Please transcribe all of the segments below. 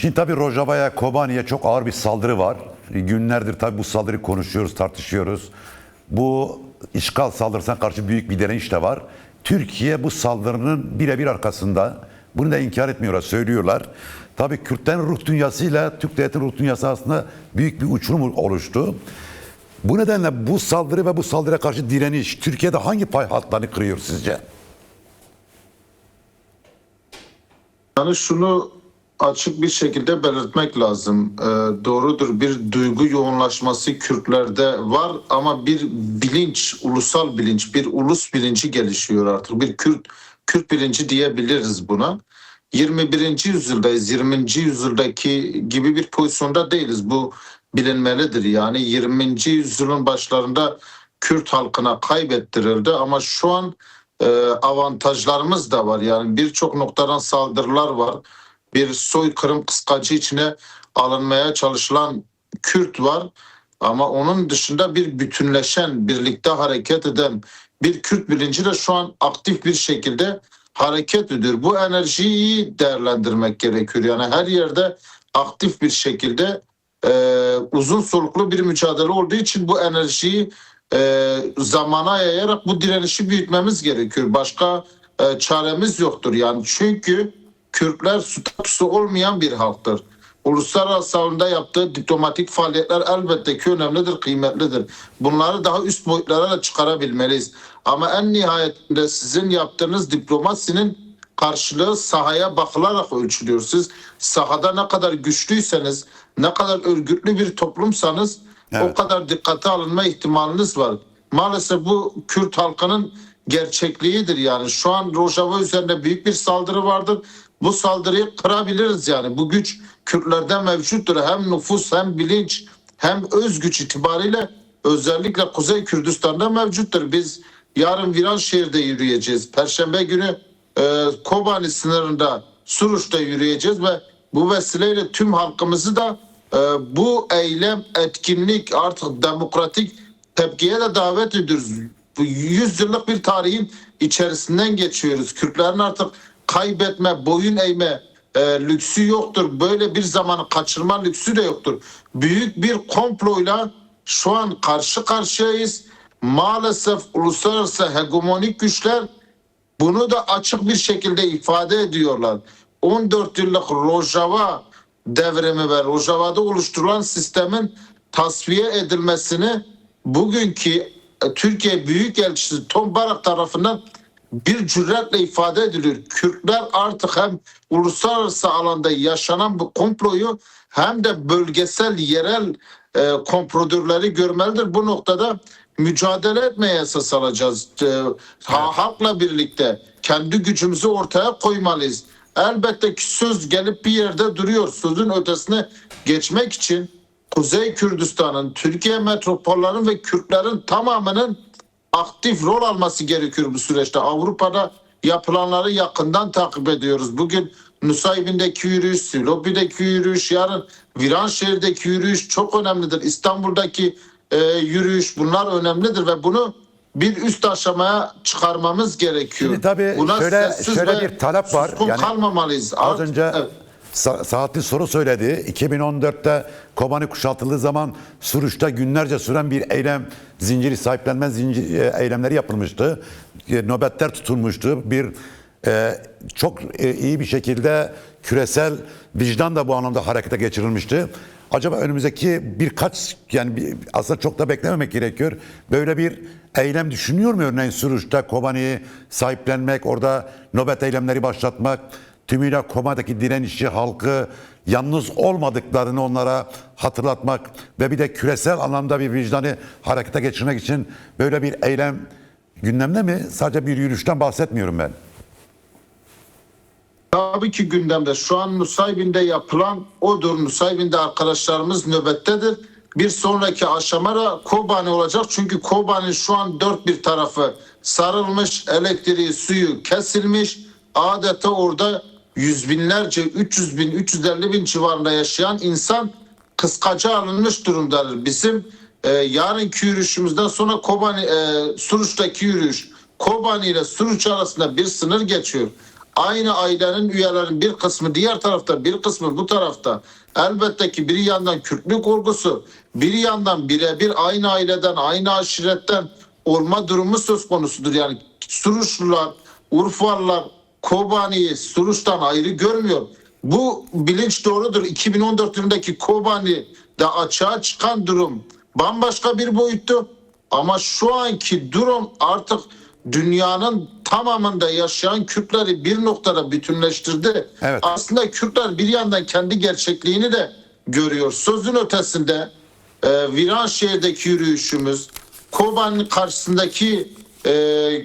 Şimdi tabii Rojava'ya, Kobani'ye çok ağır bir saldırı var. Günlerdir tabii bu saldırıyı konuşuyoruz, tartışıyoruz. Bu işgal saldırısına karşı büyük bir direniş de var. Türkiye bu saldırının birebir arkasında. Bunu da inkar etmiyorlar, söylüyorlar. Tabii Kürtlerin ruh dünyasıyla Türk devletinin ruh dünyası arasında büyük bir uçurum oluştu. Bu nedenle bu saldırı ve bu saldırıya karşı direniş Türkiye'de hangi pay hatlarını kırıyor sizce? Yani şunu açık bir şekilde belirtmek lazım. Ee, doğrudur bir duygu yoğunlaşması Kürtlerde var ama bir bilinç, ulusal bilinç, bir ulus bilinci gelişiyor artık. Bir Kürt Kürt bilinci diyebiliriz buna. 21. yüzyıldayız. 20. yüzyıldaki gibi bir pozisyonda değiliz. Bu bilinmelidir. Yani 20. yüzyılın başlarında Kürt halkına kaybettirildi ama şu an e, avantajlarımız da var. Yani birçok noktadan saldırılar var. Bir soykırım kıskacı içine alınmaya çalışılan Kürt var. Ama onun dışında bir bütünleşen, birlikte hareket eden bir Kürt bilinci de şu an aktif bir şekilde hareket ediyor. Bu enerjiyi iyi değerlendirmek gerekiyor. Yani her yerde aktif bir şekilde e, uzun soluklu bir mücadele olduğu için bu enerjiyi e, zamana yayarak bu direnişi büyütmemiz gerekiyor. Başka e, çaremiz yoktur yani. Çünkü Kürtler statüsü olmayan bir halktır. Uluslararası alanda yaptığı diplomatik faaliyetler elbette ki önemlidir, kıymetlidir. Bunları daha üst boyutlara da çıkarabilmeliyiz. Ama en nihayetinde sizin yaptığınız diplomasinin karşılığı sahaya bakılarak ölçülüyor. Siz sahada ne kadar güçlüyseniz, ne kadar örgütlü bir toplumsanız Evet. o kadar dikkate alınma ihtimaliniz var. Maalesef bu Kürt halkının gerçekliğidir yani. Şu an Rojava üzerinde büyük bir saldırı vardır. Bu saldırıyı kırabiliriz yani. Bu güç Kürtlerde mevcuttur. Hem nüfus hem bilinç hem öz güç itibariyle özellikle Kuzey Kürdistan'da mevcuttur. Biz yarın Viranşehir'de yürüyeceğiz. Perşembe günü e, Kobani sınırında Suruç'ta yürüyeceğiz ve bu vesileyle tüm halkımızı da e, bu eylem, etkinlik artık demokratik tepkiye de davet ediyoruz. Bu 100 yıllık bir tarihin içerisinden geçiyoruz. Kürtlerin artık kaybetme, boyun eğme e, lüksü yoktur. Böyle bir zamanı kaçırma lüksü de yoktur. Büyük bir komployla şu an karşı karşıyayız. Maalesef uluslararası hegemonik güçler bunu da açık bir şekilde ifade ediyorlar. 14 yıllık Rojava devrimi ve Rojava'da oluşturulan sistemin tasfiye edilmesini bugünkü e, Türkiye Büyükelçisi Tom Barak tarafından bir cüretle ifade ediliyor. Kürtler artık hem uluslararası alanda yaşanan bu komployu hem de bölgesel yerel e, komprodörleri görmelidir. Bu noktada mücadele etmeye esas alacağız. E, ha- halkla birlikte kendi gücümüzü ortaya koymalıyız. Elbette ki söz gelip bir yerde duruyor. Sözün ötesine geçmek için Kuzey Kürdistan'ın, Türkiye metropollerinin ve Kürtlerin tamamının aktif rol alması gerekiyor bu süreçte. Avrupa'da yapılanları yakından takip ediyoruz. Bugün Nusaybin'deki yürüyüş, Silopi'deki yürüyüş, yarın Viranşehir'deki yürüyüş çok önemlidir. İstanbul'daki e, yürüyüş bunlar önemlidir ve bunu bir üst aşamaya çıkarmamız gerekiyor. Şimdi tabii şöyle- sessiz şöyle ve bir talep var. Yani kalmamalıyız. Az önce Evet. Sa- Saatli soru söyledi. 2014'te Kobani kuşatıldığı zaman Suruç'ta günlerce süren bir eylem zinciri sahiplenme zincir, e, eylemleri yapılmıştı. E, nöbetler tutulmuştu. Bir e, çok e, iyi bir şekilde küresel vicdan da bu anlamda harekete geçirilmişti. Acaba önümüzdeki birkaç yani bir, aslında çok da beklememek gerekiyor. Böyle bir eylem düşünüyor mu örneğin Suruç'ta Kobani'yi sahiplenmek, orada nöbet eylemleri başlatmak? Tümüyle Koma'daki direnişçi halkı yalnız olmadıklarını onlara hatırlatmak ve bir de küresel anlamda bir vicdanı harekete geçirmek için böyle bir eylem gündemde mi? Sadece bir yürüyüşten bahsetmiyorum ben. Tabii ki gündemde. Şu an Nusaybin'de yapılan odur. Nusaybin'de arkadaşlarımız nöbettedir. Bir sonraki aşama da Kobani olacak. Çünkü Kobani şu an dört bir tarafı sarılmış, elektriği, suyu kesilmiş. Adeta orada yüz binlerce, 300 bin, 350 bin civarında yaşayan insan kıskaca alınmış durumdadır. Bizim e, yarınki yürüyüşümüzden sonra Kobani, e, Suruç'taki yürüyüş, Kobani ile Suruç arasında bir sınır geçiyor. aynı ailenin üyelerinin bir kısmı diğer tarafta bir kısmı bu tarafta elbette ki bir yandan Kürtlük olgusu bir yandan birebir aynı aileden aynı aşiretten olma durumu söz konusudur. Yani Suruçlular, Urfalılar Kobani'yi Suruç'tan ayrı görmüyor. Bu bilinç doğrudur. 2014 yılındaki Kobani'de açığa çıkan durum bambaşka bir boyuttu. Ama şu anki durum artık dünyanın tamamında yaşayan Kürtleri bir noktada bütünleştirdi. Evet. Aslında Kürtler bir yandan kendi gerçekliğini de görüyor. Sözün ötesinde e, Viranşehir'deki yürüyüşümüz, Kobani'nin karşısındaki e,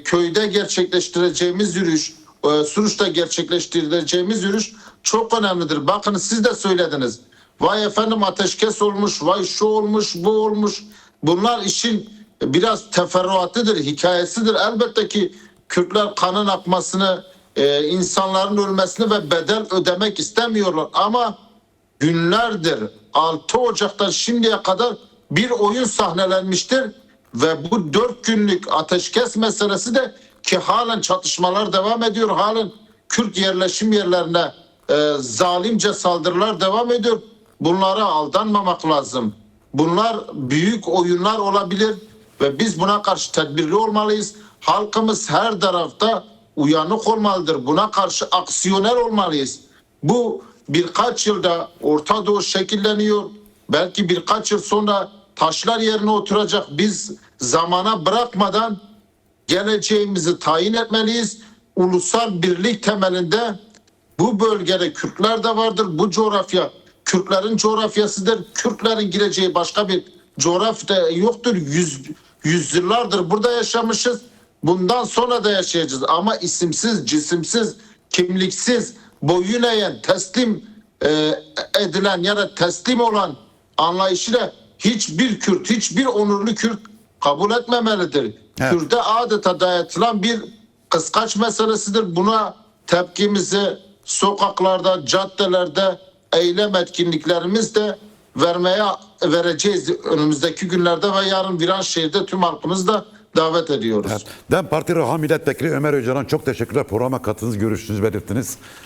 köyde gerçekleştireceğimiz yürüyüş, e, Suruç'ta gerçekleştireceğimiz yürüyüş çok önemlidir. Bakın siz de söylediniz. Vay efendim ateşkes olmuş, vay şu olmuş, bu olmuş. Bunlar işin biraz teferruatıdır, hikayesidir. Elbette ki Kürtler kanın akmasını, e, insanların ölmesini ve bedel ödemek istemiyorlar. Ama günlerdir 6 Ocak'tan şimdiye kadar bir oyun sahnelenmiştir ve bu 4 günlük ateşkes meselesi de ki halen çatışmalar devam ediyor. Halen Kürt yerleşim yerlerine e, zalimce saldırılar devam ediyor. Bunlara aldanmamak lazım. Bunlar büyük oyunlar olabilir ve biz buna karşı tedbirli olmalıyız. Halkımız her tarafta uyanık olmalıdır. Buna karşı aksiyoner olmalıyız. Bu birkaç yılda Orta Doğu şekilleniyor. Belki birkaç yıl sonra taşlar yerine oturacak. Biz zamana bırakmadan geleceğimizi tayin etmeliyiz. Ulusal birlik temelinde bu bölgede Kürtler de vardır. Bu coğrafya Kürtlerin coğrafyasıdır. Kürtlerin gireceği başka bir coğrafya yoktur. Yüz, yüzyıllardır burada yaşamışız. Bundan sonra da yaşayacağız. Ama isimsiz, cisimsiz, kimliksiz, boyun eğen, teslim e, edilen ya da teslim olan anlayışıyla hiçbir Kürt, hiçbir onurlu Kürt kabul etmemelidir. Evet. Kürt'e adeta dayatılan bir kıskaç meselesidir. Buna tepkimizi sokaklarda, caddelerde, eylem etkinliklerimizde vermeye vereceğiz önümüzdeki günlerde ve yarın Viranşehir'de tüm halkımızı da davet ediyoruz. DEM Parti Reha Milletvekili Ömer Öcalan çok teşekkürler. Programa katıldınız, görüşünüzü belirttiniz.